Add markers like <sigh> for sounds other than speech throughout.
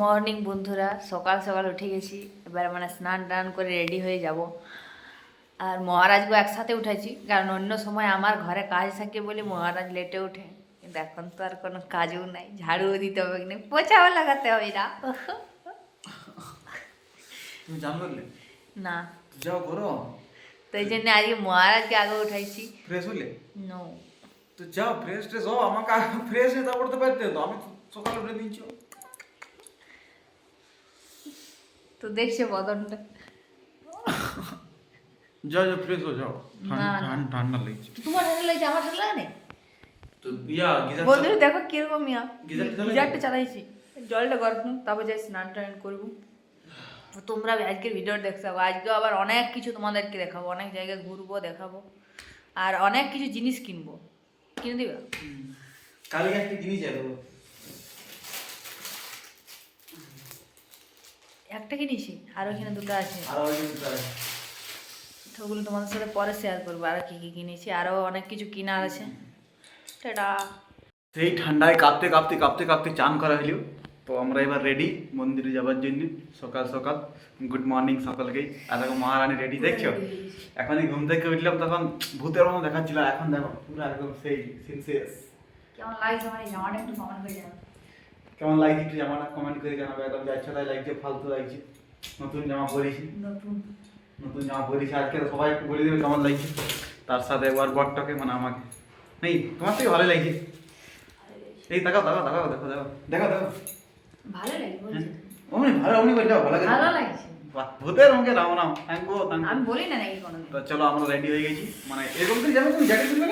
Morning বন্ধুরা সকাল সকাল উঠে গেছি। এবার মানে স্নান টান করে রেডি হয়ে যাব। আর মহারাজকে একসাথে উঠেছি কারণ অন্য সময় আমার ঘরে কাজ থাকে বলে মহারাজ লেটে উঠে কিন্তু এখন তো আর কোনো কাজও নাই ঝাড়ুও দিতে হবে না পোছাও লাগাতে হবে না। না। যাও করো তো এই জন্য আজকে মহারাজকে আগে উঠাইছি। ফ্রেশ হলে? নো তো যাও ফ্রেশ ট্রেশ হও আমাকে ফ্রেশ হয়ে তারপর তো পারতে তো আমি সকালে উঠে দিচ্ছি তো দেখছে বদনটা। যাও যাও ফ্রেশ হয়ে যাও। ঠান্ডা লাগছে। তোমার ঠান্ডা লাগছে আমার ঠান্ডা লাগে না? তো ইয়া গিজার বন্ধুরা দেখো কীরকম ইয়া? গিজারটা চালাইছি? জলটা গরম তারপর যাই স্নান টান করব। তো তোমরা আজকের ভিডিও দেখতে পাবো আজকেও আবার অনেক কিছু তোমাদেরকে দেখাবো অনেক জায়গায় ঘুরবো দেখাবো। আর অনেক কিছু জিনিস কিনবো। কিনে দিবে? কালকে একটা জিনিস দেবো একটা কিনেছি আর ওখানে দুটো আছে। তো ওগুলো তোমাদের সাথে পরে শেয়ার করব আর কি কি কিনেছি আরও অনেক কিছু কেনার আছে। টাটা। সেই ঠান্ডায় কাঁপতে কাঁপতে কাঁপতে কাঁপতে চান করা হলো। তো আমরা এবার রেডি মন্দিরে যাওয়ার জন্য। সকাল সকাল গুড মর্নিং সকালকেই। আর দেখো মহারানী রেডি দেখছ? এখনই ঘুম থেকে উঠলাম তখন ভূতের মতো দেখাচ্ছিল। এখন দেখো পুরো একদম সেই সিনসিয়াস কেমন লাগছে আমার এই জামাটা? একটু কমেন্ট করে জানাও। কেমন লাগছে একটু জামাটা কমেন্ট করে জানাবে একদম যাচ্ছে তাই লাগছে ফালতু লাগছে। নতুন জামা পরেছি। নতুন। নতুন জামা পরেছি। আজকে সবাই একটু বলে দেবে কেমন লাগছে। তার সাথে একবার বরটাকে মানে আমাকে। নেই তোমার থেকে ভালো লাগছে। এই দেখাও দেখাও দেখাও দেখো দেখো। দেখো দেখো। ভালো লাগে অমনি ভালো অমনি করে যাও ভালো ভালো লাগছে। ভূতের অঙ্কে থ্যাংক আমি বলি না নাকি কোনো তো চলো আমরা রেডি হয়ে গেছি। মানে এরকম করে যাবে তুমি? জ্যাকেট না?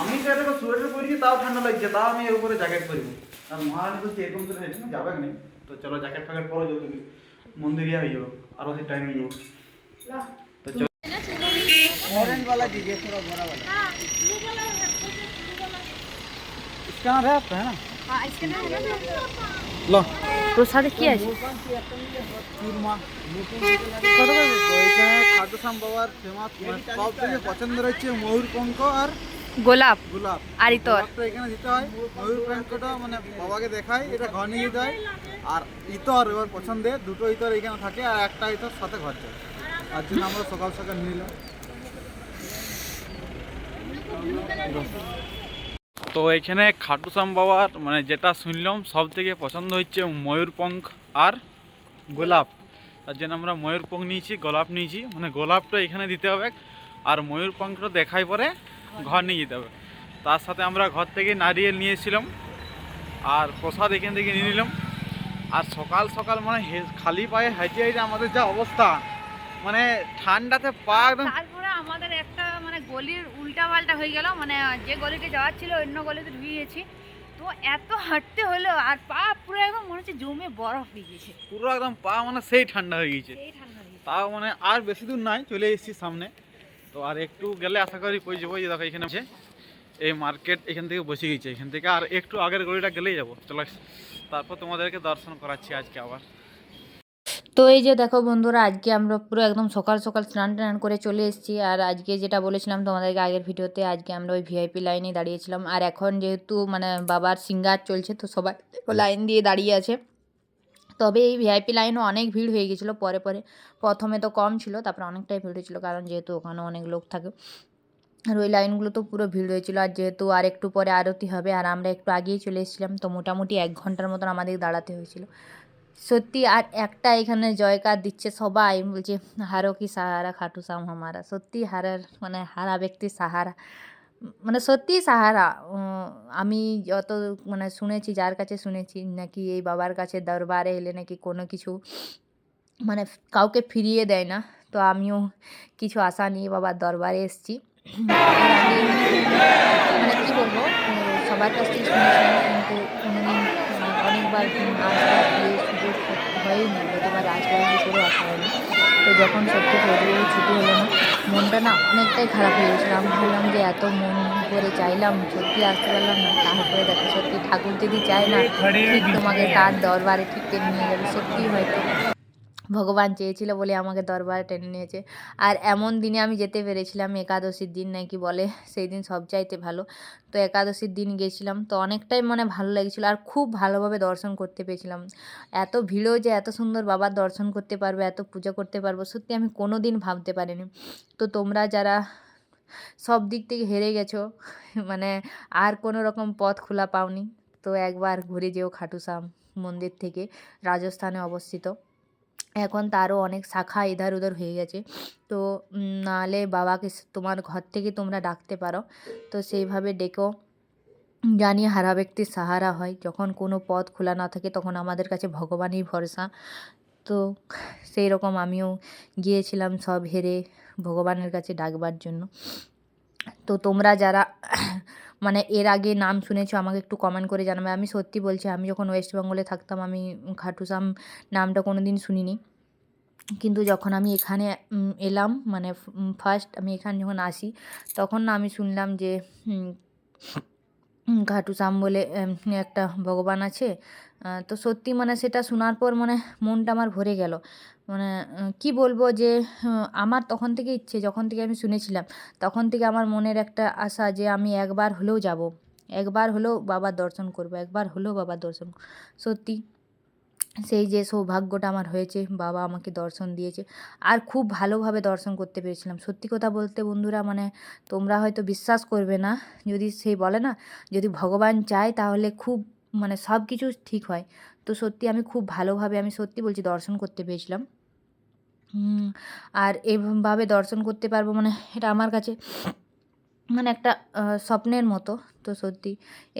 আমি তো একটা সোয়েটার পরেছি তাও ঠান্ডা লাগছে তাও আমি এর উপরে জ্যাকেট পরবো আর মহারানী বলছে এরকম করে হেঁটে যাবে না তো চলো জ্যাকেট ফ্যাকেট পরো যাও তুমি মন্দিরে হয়ে যাবো আরো সেই টাইম হয়ে যাবো তো চলো ऑरेंज वाला दीजिए थोड़ा बड़ा वाला स्कैनर है आपका है ना लो তোর সাথে কি আছে চুরমা কত করে তো এখানে খাদ্যশ্যাম বাবার ফেমাস সব থেকে পছন্দের হচ্ছে ময়ূরপঙ্খ আর গোলাপ গোলাপ। আর ইতর এখানে দিতে হয়। ময়ূরপঙ্খটা মানে বাবাকে দেখায় এটা ঘর নিয়ে হয়। আর ইতর এবার পছন্দের দুটো ইতর এখানে থাকে আর একটা ইতর সাথে ঘর যায়। তার জন্য আমরা সকাল সকাল নিলাম। তো এখানে খাটুসাম বাবার মানে যেটা শুনলাম সব থেকে পছন্দ হচ্ছে ময়ূরপঙ্খ আর গোলাপ। তার জন্য আমরা ময়ূরপঙ্খ নিয়েছি গোলাপ নিয়েছি। মানে গোলাপটা এখানে দিতে হবে। আর ময়ূরপঙ্খটা দেখাই পরে ঘর নিয়ে যেতে হবে। তার সাথে আমরা ঘর থেকে নারিয়েল নিয়েছিলাম আর প্রসাদ এখান থেকে নিয়ে নিলাম। আর সকাল সকাল মানে খালি পায়ে হাইটে হাইটে আমাদের যা অবস্থা মানে ঠান্ডাতে পা একদম তারপরে আমাদের একটা মানে গলির উল্টা পাল্টা হয়ে গেল মানে যে গলিতে যাওয়ার ছিল অন্য গলিতে ঢুকে গেছি। তো এত হাঁটতে হলো আর পা পুরো একদম মনে হচ্ছে জমে বরফ হয়ে গেছে। পুরো একদম পা মানে সেই ঠান্ডা হয়ে গেছে। এই ঠান্ডা হয়ে গেছে। তাও মানে আর বেশি দূর নাই চলে এসেছি সামনে। তো আর একটু গেলে আশা করি পৌঁছে যাব দেখো এখানে আছে এই মার্কেট এখান থেকে বসে গেছে, এখান থেকে আর একটু আগের গলিটা গেলেই যাব। চলো, তারপর তোমাদেরকে দর্শন করাচ্ছি আজকে আবার। তো এই যে দেখো বন্ধুরা, আজকে আমরা পুরো একদম সকাল সকাল স্নান টান করে চলে এসেছি। আর আজকে যেটা বলেছিলাম তোমাদেরকে আগের ভিডিওতে, আজকে আমরা ওই ভিআইপি লাইনে দাঁড়িয়েছিলাম। আর এখন যেহেতু মানে বাবার সিঙ্গার চলছে, তো সবাই লাইন দিয়ে দাঁড়িয়ে আছে। তবে এই ভিআইপি লাইনও অনেক ভিড় হয়ে গেছিল পরে পরে। প্রথমে তো কম ছিল, তারপরে অনেকটাই ভিড় হয়েছিলো, কারণ যেহেতু ওখানে অনেক লোক থাকে। আর ওই লাইনগুলো তো পুরো ভিড় হয়েছিল, আর যেহেতু আর একটু পরে আরতি হবে, আর আমরা একটু আগেই চলে এসেছিলাম, তো মোটামুটি এক ঘণ্টার মতন আমাদের দাঁড়াতে হয়েছিল। সত্যি, আর একটা এখানে জয়কার দিচ্ছে সবাই, বলছে, হারো কি সাহারা, খাটু সাম হামারা। সত্যি হারার মানে হারা ব্যক্তি সাহারা। মানে সত্যি সাহারা। আমি যত মানে শুনেছি, যার কাছে শুনেছি, নাকি এই বাবার কাছে দরবারে এলে নাকি কোনো কিছু মানে কাউকে ফিরিয়ে দেয় না, তো আমিও কিছু আশা নিয়ে বাবার দরবারে এসেছি। মানে কী বলব সবার কাছ থেকে শুনেছি, কিন্তু কোনোদিন মানে অনেকবার আসবার গিয়ে সুযোগ হয়ই না যতবার আসবার হিসেবে আসা হয়নি। তো যখন সত্যি ফেব্রুয়ারি ছুটি হলো না, মনটা না অনেকটাই খারাপ হয়ে গেছিল। আমি ভাবলাম যে এত মন করে চাইলাম, সত্যি আসতে পারলাম না। তারপরে দেখো, সত্যি ঠাকুর যদি চায় না, ঠিক তোমাকে তার দরবারে ঠিক নিয়ে যাবে সত্যি হয়তো। ভগবান চেয়েছিল বলে আমাকে দরবারে টেনে নিয়েছে। আর এমন দিনে আমি যেতে পেরেছিলাম, একাদশীর দিন নাকি বলে, সেই দিন সব চাইতে ভালো। তো একাদশীর দিন গেছিলাম, তো অনেকটাই মানে ভালো লেগেছিলো আর খুব ভালোভাবে দর্শন করতে পেরেছিলাম এত ভিড়ও যে এত সুন্দর বাবার দর্শন করতে পারব, এত পূজা করতে পারব, সত্যি আমি কোনো দিন ভাবতে পারিনি। তো তোমরা যারা সব দিক থেকে হেরে গেছো মানে আর কোনো রকম পথ খোলা পাওনি, তো একবার ঘুরে যেও খাটুশ্যাম মন্দির থেকে, রাজস্থানে অবস্থিত। এখন তারও অনেক শাখা এধার ওধার হয়ে গেছে। তো নাহলে বাবাকে তোমার ঘর থেকে তোমরা ডাকতে পারো। তো সেইভাবে ডেকেও জানি হারা ব্যক্তির সাহারা হয়। যখন কোনো পথ খোলা না থাকে তখন আমাদের কাছে ভগবানই ভরসা। তো সেই রকম আমিও গিয়েছিলাম সব হেরে ভগবানের কাছে ডাকবার জন্য। তো তোমরা যারা মানে এর আগে নাম শুনেছো, আমাকে একটু কমেন্ট করে জানাবে। আমি সত্যি বলছি, আমি যখন ওয়েস্ট বেঙ্গলে থাকতাম, আমি খাটুশ্যাম নামটা কোনো দিন শুনিনি। কিন্তু যখন আমি এখানে এলাম মানে ফার্স্ট আমি এখানে যখন আসি, তখন না আমি শুনলাম যে শ্যাম বলে একটা ভগবান আছে। তো সত্যি মানে সেটা শোনার পর মানে মনটা আমার ভরে গেল। মানে কি বলব যে আমার তখন থেকে ইচ্ছে, যখন থেকে আমি শুনেছিলাম, তখন থেকে আমার মনের একটা আশা যে আমি একবার হলেও যাব। একবার হলেও বাবার দর্শন করব, একবার হলেও বাবার দর্শন সত্যি, সেই যে সৌভাগ্যটা আমার হয়েছে, বাবা আমাকে দর্শন দিয়েছে। আর খুব ভালোভাবে দর্শন করতে পেরেছিলাম। সত্যি কথা বলতে বন্ধুরা মানে তোমরা হয়তো বিশ্বাস করবে না, যদি সেই বলে না, যদি ভগবান চায় তাহলে খুব মানে সব কিছু ঠিক হয়। তো সত্যি আমি খুব ভালোভাবে, আমি সত্যি বলছি দর্শন করতে পেরেছিলাম। আর এভাবে দর্শন করতে পারব মানে এটা আমার কাছে মানে একটা স্বপ্নের মতো। তো সত্যি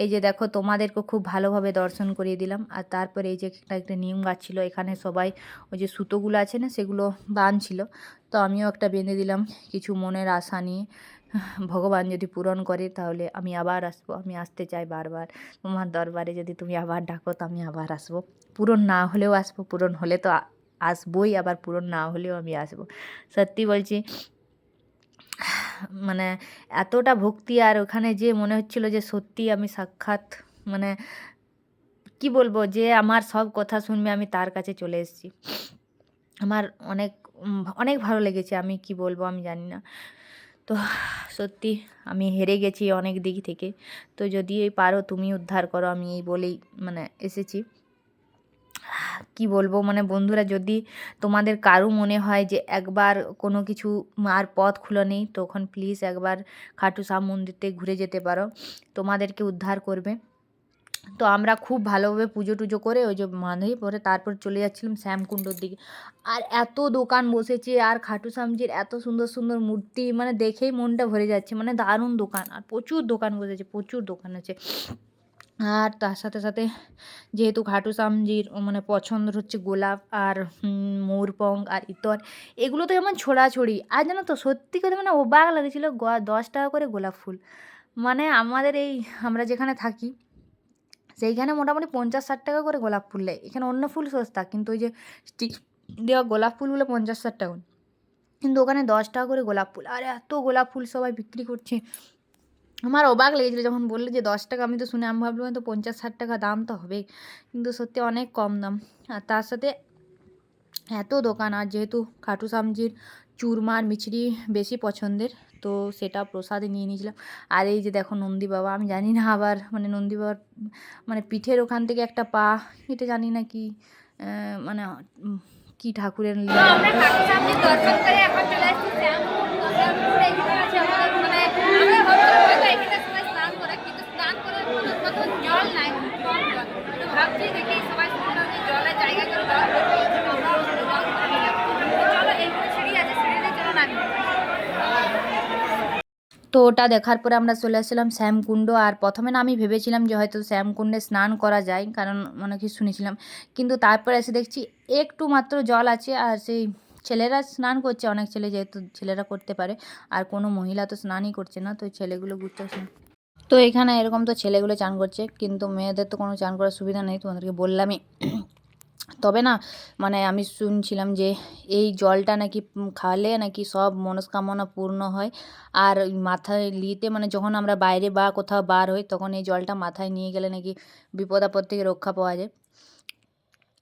এই যে দেখো তোমাদেরকে খুব ভালোভাবে দর্শন করিয়ে দিলাম। আর তারপরে এই যে একটা একটা নিয়ম গাছ ছিল, এখানে সবাই ওই যে সুতোগুলো আছে না সেগুলো বাঁধছিল তো আমিও একটা বেঁধে দিলাম কিছু মনের আশা নিয়ে। ভগবান যদি পূরণ করে তাহলে আমি আবার আসব, আমি আসতে চাই বারবার। তোমার দরবারে যদি তুমি আবার ডাকো তো আমি আবার আসব। পূরণ না হলেও আসব, পূরণ হলে তো আসবোই, আবার পূরণ না হলেও আমি আসব। সত্যি বলছি মানে এতটা ভক্তি আর ওখানে যে মনে হচ্ছিল যে সত্যি আমি সাক্ষাৎ মানে কি বলব যে আমার সব কথা শুনবে, আমি তার কাছে চলে এসেছি। আমার অনেক অনেক ভালো লেগেছে, আমি কি বলব আমি জানি না। তো সত্যি আমি হেরে গেছি অনেক দিক থেকে। তো যদি এই পারো তুমি উদ্ধার করো, আমি এই বলেই মানে এসেছি। কি বলব? মানে বন্ধুরা, যদি তোমাদের কারও মনে হয় যে একবার কোনো কিছু আর পথ খুলে নেই, তখন প্লিজ একবার খাটু শ্যাম মন্দিরতে ঘুরে যেতে পারো। তোমাদেরকে উদ্ধার করবে। তো আমরা খুব ভালোভাবে পুজো টুজো করে ওই যে মান্ধবী পরে তারপর চলে যাচ্ছিলাম শ্যামকুণ্ডর দিকে। আর এত দোকান বসেছে, আর খাটু শ্যামজির এত সুন্দর সুন্দর মূর্তি মানে দেখেই মনটা ভরে যাচ্ছে। মানে দারুণ দোকান, আর প্রচুর দোকান বসেছে, প্রচুর দোকান আছে। আর তার সাথে সাথে যেহেতু খাটু শ্যামজির মানে পছন্দ হচ্ছে গোলাপ আর ময়ূরপঙ্খ আর ইতর এগুলো তো যেমন ছোড়াছড়ি। আর জানো তো, সত্যি করে মানে অবাক লেগেছিলো দশ টাকা করে গোলাপ ফুল। মানে আমাদের এই, আমরা যেখানে থাকি, সেইখানে মোটামুটি পঞ্চাশ ষাট টাকা করে গোলাপ ফুল নেয় এখানে অন্য ফুল সস্তা, কিন্তু ওই যে স্টিক দেওয়া গোলাপ ফুলগুলো পঞ্চাশ ষাট টাকা কিন্তু ওখানে দশ টাকা করে গোলাপ ফুল। আর এত গোলাপ ফুল সবাই বিক্রি করছে। আমার অবাক লেগেছিলো যখন বলল যে দশ টাকা, আমি তো শুনে আমি ভাবলাম তো পঞ্চাশ, ষাট টাকা দাম তো হবে, কিন্তু সত্যি অনেক কম দাম। আর তার সাথে এত দোকান, আর যেহেতু খাটু শ্যামজির চুরমার মিছরি বেশি পছন্দের, তো সেটা প্রসাদে নিয়ে নিয়েছিলাম। আর এই যে দেখো নন্দী বাবা, আমি জানি না আবার মানে নন্দী বাবার মানে পিঠের ওখান থেকে একটা পা এটা জানি না কি মানে কি ঠাকুরের তো লীলা। আমরা ঠাকুর সামনে দর্শন করে এখন চলে আসছি শ্যামপুর শ্যামপুর এখানে আছে আমাদের মানে আমরা ভাবছিলাম হয়তো এখানে সবাই স্নান করে কিন্তু স্নান করার মতো মতো জল নাই খুব কম জল তো ভাবছি দেখি সবাই শুনলাম যে জলের জায়গা করে জল করব আমরাও জল করে নিলাম। তো চলো এইখানে সিঁড়ি আছে সিঁড়িতে চলো নামি তো ওটা দেখার পরে আমরা চলে আসছিলাম শ্যামকুণ্ড আর প্রথমে না আমি ভেবেছিলাম যে হয়তো শ্যামকুণ্ডে স্নান করা যায়, কারণ অনেক কিছু শুনেছিলাম। কিন্তু তারপরে এসে দেখছি একটু মাত্র জল আছে আর সেই ছেলেরা স্নান করছে, অনেক ছেলে যেহেতু ছেলেরা করতে পারে, আর কোনো মহিলা তো স্নানই করছে না, তো ছেলেগুলো ঘুরতে তো এখানে এরকম তো ছেলেগুলো চান করছে, কিন্তু মেয়েদের তো কোনো চান করার সুবিধা নেই, তোমাদেরকে বললামই। তবে না মানে আমি শুনছিলাম যে এই জলটা নাকি খাওয়ালে নাকি সব মনস্কামনা পূর্ণ হয়। আর মাথায় নিতে মানে যখন আমরা বাইরে বা কোথাও বার হই, তখন এই জলটা মাথায় নিয়ে গেলে নাকি বিপদ আপদ থেকে রক্ষা পাওয়া যায়।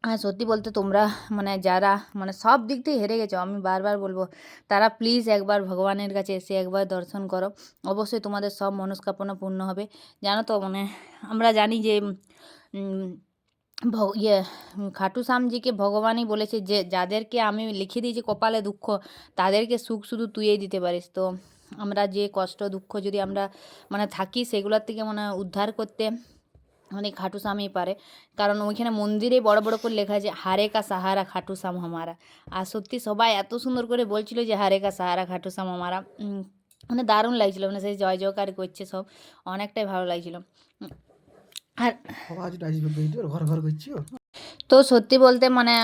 আর সত্যি বলতে তোমরা মানে যারা মানে সব দিক থেকে হেরে গেছো, আমি বারবার বলব, তারা প্লিজ একবার ভগবানের কাছে এসে একবার দর্শন করো। অবশ্যই তোমাদের সব মনস্কামনা পূর্ণ হবে। জানো তো মানে আমরা জানি যে ইয়ে খাটু শ্যামজিকে ভগবানই বলেছে যে, যাদেরকে আমি লিখে দিয়েছি কপালে দুঃখ, তাদেরকে সুখ শুধু তুইই দিতে পারিস। তো আমরা যে কষ্ট, দুঃখ যদি আমরা মানে থাকি সেগুলোর থেকে মানে উদ্ধার করতে মানে খাটু শ্যামই পারে। কারণ ওইখানে মন্দিরে বড় বড় করে লেখা আছে, হারে কা সাহারা খাটু শ্যাম হামারা। আর সত্যি সবাই এত সুন্দর করে বলছিল যে, হারে কা সাহারা খাটু শ্যাম হামারা। মানে দারুণ লাগছিল মানে সেই জয় জয়কার করছে সব, অনেকটাই ভালো লাগছিল। আর ঘর ঘর করছিও তো সত্যি বলতে মানে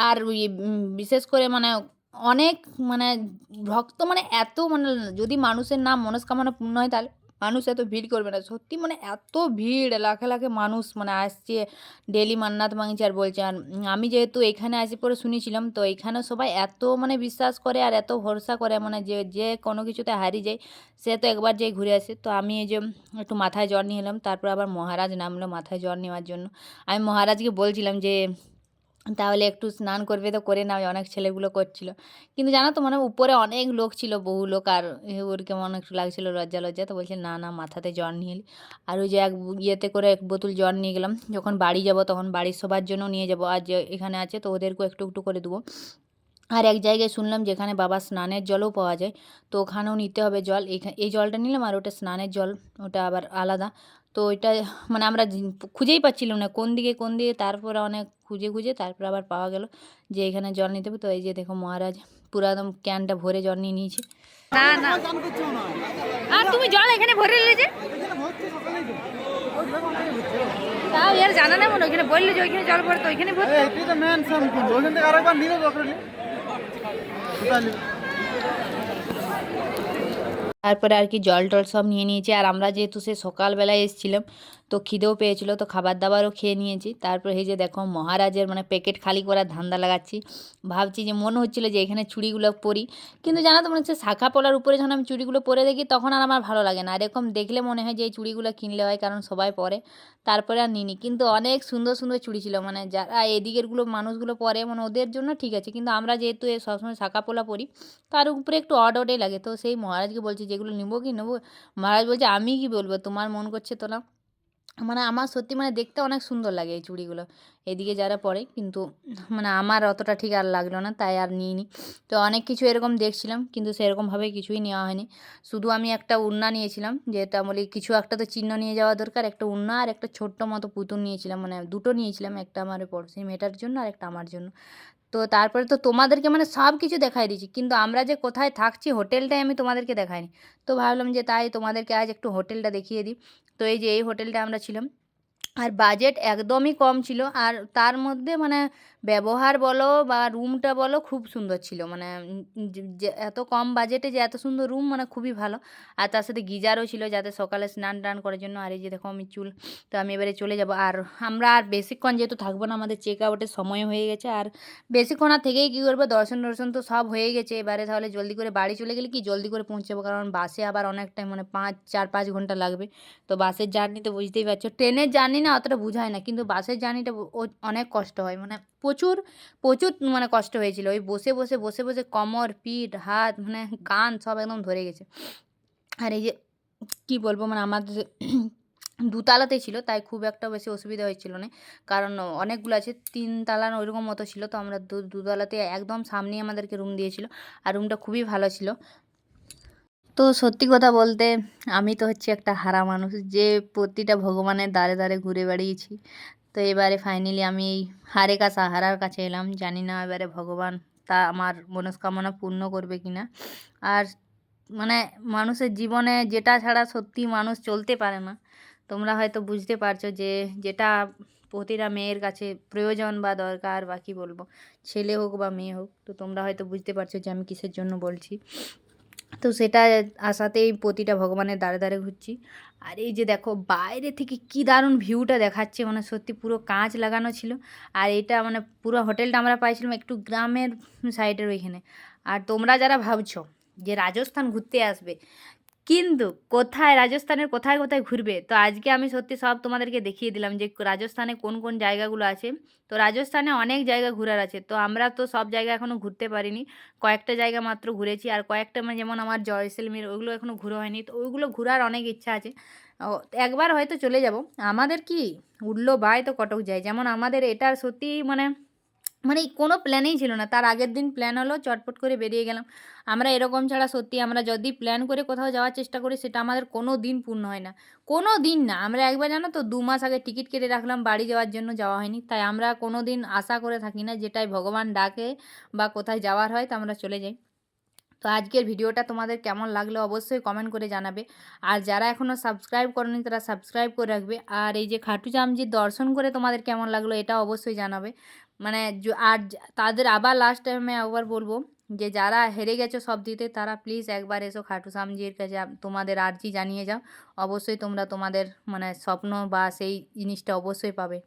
আর বিশেষ করে মানে অনেক মানে ভক্ত মানে এত মানে যদি মানুষের নাম মনস্কামনা পূর্ণ হয় তাহলে মানুষ এত ভিড় করবে না। সত্যি মানে এত ভিড়, লাখে লাখে মানুষ মানে আসছে। ডেলি মান্নাত মাংছে আর বলছে, আর আমি যেহেতু এখানে আসি পরে শুনেছিলাম, তো এখানে সবাই এত মানে বিশ্বাস করে আর এত ভরসা করে মানে যে যে কোনো কিছুতে হারিয়ে যায়, সে তো একবার যেই ঘুরে আসে। তো আমি এই যে একটু মাথায় জ্বর নিয়ে এলাম, তারপর আবার মহারাজ নামলো মাথায় জ্বর নেওয়ার জন্য। আমি মহারাজকে বলছিলাম যে তাহলে একটু স্নান করবে তো করে নাও অনেক ছেলেগুলো করছিল। কিন্তু জানো তো মানে উপরে অনেক লোক ছিল, বহু লোক, আর ওর কেমন একটু লাগছিল লজ্জা লজ্জা, তো বলছে না না, মাথাতে জ্বর নিয়ে আর ওই যে এক ইয়েতে করে এক বোতল জ্বর নিয়ে গেলাম, যখন বাড়ি যাব তখন বাড়ির সবার জন্য নিয়ে যাব। আর যে এখানে আছে তো ওদেরকেও একটু একটু করে দেবো। আর এক জায়গায় শুনলাম যেখানে বাবা স্নানের জলও পাওয়া যায়, তো ওখানেও নিতে হবে জল। এই জলটা নিলাম আর ওটা স্নানের জল, ওটা আবার আলাদা। তো ওইটা মানে আমরা খুঁজেই পাচ্ছিলাম না কোন দিকে কোন দিকে তারপরে অনেক খুঁজে খুঁজে তারপর আবার পাওয়া গেল যে এখানে জল নিতে হবে তো এই যে দেখো মহারাজ পুরো একদম ক্যানটা ভরে জল নিয়ে নিয়েছে না না না আর তুমি জল এখানে ভরে নিলে। তাও এর জানা নেই মনে ওইখানে বললে যে ওইখানে জল ভরতো ওইখানে মেন সামথিং থেকে আরেকবার নিবে? তারপরে আর কি জল টল সব নিয়ে নিয়েছি। আর আমরা যেহেতু সে সকালবেলায় এসেছিলাম তো খিদেও পেয়েছিল, তো খাবার দাবারও খেয়ে নিয়েছি। তারপর এই যে দেখো মহারাজের মানে প্যাকেট খালি করার ধান্দা লাগাচ্ছি। ভাবছি যে মনে হচ্ছিল যে এখানে চুড়িগুলো পরি। কিন্তু জানো তো মনে হচ্ছে শাখা পলার উপরে যখন আমি চুড়িগুলো পরে দেখি তখন আর আমার ভালো লাগে না। এরকম দেখলে মনে হয় যে এই চুড়িগুলো কিনলে হয় কারণ সবাই পরে। তারপরে আর নিনি কিন্তু অনেক সুন্দর সুন্দর চুড়ি ছিল। মানে যারা এদিকেরগুলো মানুষগুলো পরে মানে ওদের জন্য ঠিক আছে। কিন্তু আমরা যেহেতু এ সবসময় শাখা পোলা পরি, তার উপরে একটু অড অডে লাগে। তো সেই মহারাজকে বলছি, যেগুলো নেব কি নেব? মহারাজ বলছে, আমি কি বলব? তোমার মন করছে তো নাও। মানে আমার সত্যি মানে দেখতে অনেক সুন্দর লাগে এই চুড়িগুলো। এদিকে যারা পরে কিন্তু মানে আমার অতটা ঠিক আর লাগল না, তাই আর নিইনি। তো অনেক কিছু এরকম দেখছিলাম কিন্তু সেরকমভাবে কিছুই নেওয়া হয়নি। শুধু আমি একটা উন্না নিয়েছিলাম যেটা বলি কিছু একটা তো চিহ্ন নিয়ে যাওয়া দরকার, একটা উন্না আর একটা ছোট্ট মতো পুতুল নিয়েছিলাম। মানে দুটো নিয়েছিলাম, একটা আমার পড়শি মেয়েটার জন্য আর একটা আমার জন্য। তো তারপরে তো তোমাদেরকে মানে সব কিছু দেখাই দিয়েছি। কিন্তু আমরা যে কোথায় থাকছি হোটেলটাই আমি তোমাদেরকে দেখাইনি। তো ভাবলাম যে তাই তোমাদেরকে আজ একটু হোটেলটা দেখিয়ে দিই। তো এই যে এই হোটেলটা আমরা ছিলাম। আর বাজেট একদমই কম ছিল। আর তার মধ্যে মানে ব্যবহার বলো বা রুমটা বলো খুব সুন্দর ছিল। মানে এত কম বাজেটে যে, এত সুন্দর রুম মানে খুবই ভালো। আর তার সাথে গিজারও ছিল যাতে সকালে স্নান টান করার জন্য। আর এই যে দেখো আমি চুল, তো আমি এবারে চলে যাব। আর আমরা আর বেশিক্ষণ যেহেতু থাকব না, আমাদের চেক আউটের সময় হয়ে গেছে। আর বেশিক্ষণ আর থেকেই কী করব? দর্শন দর্শন তো সব হয়ে গেছে। এবারে তাহলে জলদি করে বাড়ি চলে গেলে কি জলদি করে পৌঁছাবো? কারণ বাসে আবার অনেক টাইম মানে পাঁচ, চার, পাঁচ ঘণ্টা লাগবে। তো বাসের জার্নি তো বুঝতেই পারছ। ট্রেনের জার্নি না অতটা বোঝায় না, কিন্তু বাসের জার্নিটা অনেক কষ্ট হয়। মানে প্রচুর প্রচুর মানে কষ্ট হয়েছিল। ওই বসে বসে বসে বসে কোমর, পিঠ, হাত মানে কান সব একদম ধরে গেছে। আর এই যে কী বলব মানে আমাদের <clears throat> দুতলাতেই ছিল, তাই খুব একটা বেশি অসুবিধা হয়েছিল না। কারণ অনেকগুলো আছে তিন তালা না ওইরকম মতো ছিল, তো আমরা দুতলাতে একদম সামনেই আমাদেরকে রুম দিয়েছিল, আর রুমটা খুবই ভালো ছিল। তো সত্যি কথা বলতে, আমি তো হচ্ছে একটা হারা মানুষ, যে প্রতিটা ভগবানের দ্বারে দ্বারে ঘুরে বেড়িয়েছি। তো এবারে ফাইনালি আমি এই হারে কা সাহারার কাছে এলাম। জানি না এবারে ভগবান তা আমার মনস্কামনা পূর্ণ করবে কি না আর মানে মানুষের জীবনে যেটা ছাড়া সত্যি মানুষ চলতে পারে না। তোমরা হয়তো বুঝতে পারছ যে যেটা প্রতিটা মেয়ের কাছে প্রয়োজন বা দরকার বা কী বলব, ছেলে হোক বা মেয়ে হোক, তো তোমরা হয়তো বুঝতে পারছ যে আমি কিসের জন্য বলছি। তো সেটা আসাতেই প্রতিটা ভগবানের দ্বারে দ্বারে ঘুরছি। আর এই যে দেখো, বাইরে থেকে কি দারুণ ভিউটা দেখাচ্ছে মানে সত্যি পুরো কাঁচ লাগানো ছিল। আর এটা মানে পুরো হোটেলটা আমরা পাইছিলাম একটু গ্রামের সাইডের ওইখানে। আর তোমরা যারা ভাবছ যে রাজস্থান ঘুরতে আসবে কিন্তু কোথায়, রাজস্থানের কোথায় কোথায় ঘুরবে? তো আজকে আমি সত্যি সব তোমাদেরকে দেখিয়ে দিলাম যে রাজস্থানে কোন কোন জায়গাগুলো আছে। তো রাজস্থানে অনেক জায়গা ঘোরার আছে। তো আমরা তো সব জায়গা এখনও ঘুরতে পারিনি। কয়েকটা জায়গা মাত্র ঘুরেছি আর কয়েকটা মানে যেমন আমার জয়সলমীর ওগুলো এখনও ঘুরে হয়নি। তো ওইগুলো ঘোরার অনেক ইচ্ছা আছে। একবার হয়তো চলে যাব। আমাদের কি? উঠল বাই তো কটক যায়। যেমন আমাদের এটা সত্যি মানে মানে কোনো প্ল্যানেই ছিল না। তার আগের দিন প্ল্যান হলো চটপট করে বেরিয়ে গেলাম। আমরা এরকম ছাড়া সত্যি আমরা যদি প্ল্যান করে কোথাও যাওয়ার চেষ্টা করি, সেটা আমাদের কোনো দিন পূর্ণ হয় না। কোনো দিন না। আমরা একবার জানো তো, দু মাস আগে টিকিট কেটে রাখলাম, বাড়ি যাওয়ার জন্য যাওয়া হয়নি। তাই আমরা কোনো দিন আশা করে থাকি না, যেটাই ভগবান ডাকে বা কোথায় যাওয়ার হয়, তা আমরা চলে যাই। তো আজকের ভিডিওটা তোমাদের কেমন লাগল অবশ্যই কমেন্ট করে জানাবে। আর যারা এখনও সাবস্ক্রাইব করেনি, তারা সাবস্ক্রাইব করে রাখবে। আর এই যে খাটু জামজির দর্শন করে তোমাদের কেমন লাগল, এটা অবশ্যই জানাবে। মানে আর তাদের আবার লাস্ট টাইমে একবার বলব যে, যারা হেরে গেছো সব দিতে তারা প্লিজ একবার এসো খাটু সামজির কাছে তোমাদের আর্জি জানিয়ে যাও। অবশ্যই তোমরা তোমাদের মানে স্বপ্ন বা সেই জিনিসটা অবশ্যই পাবে।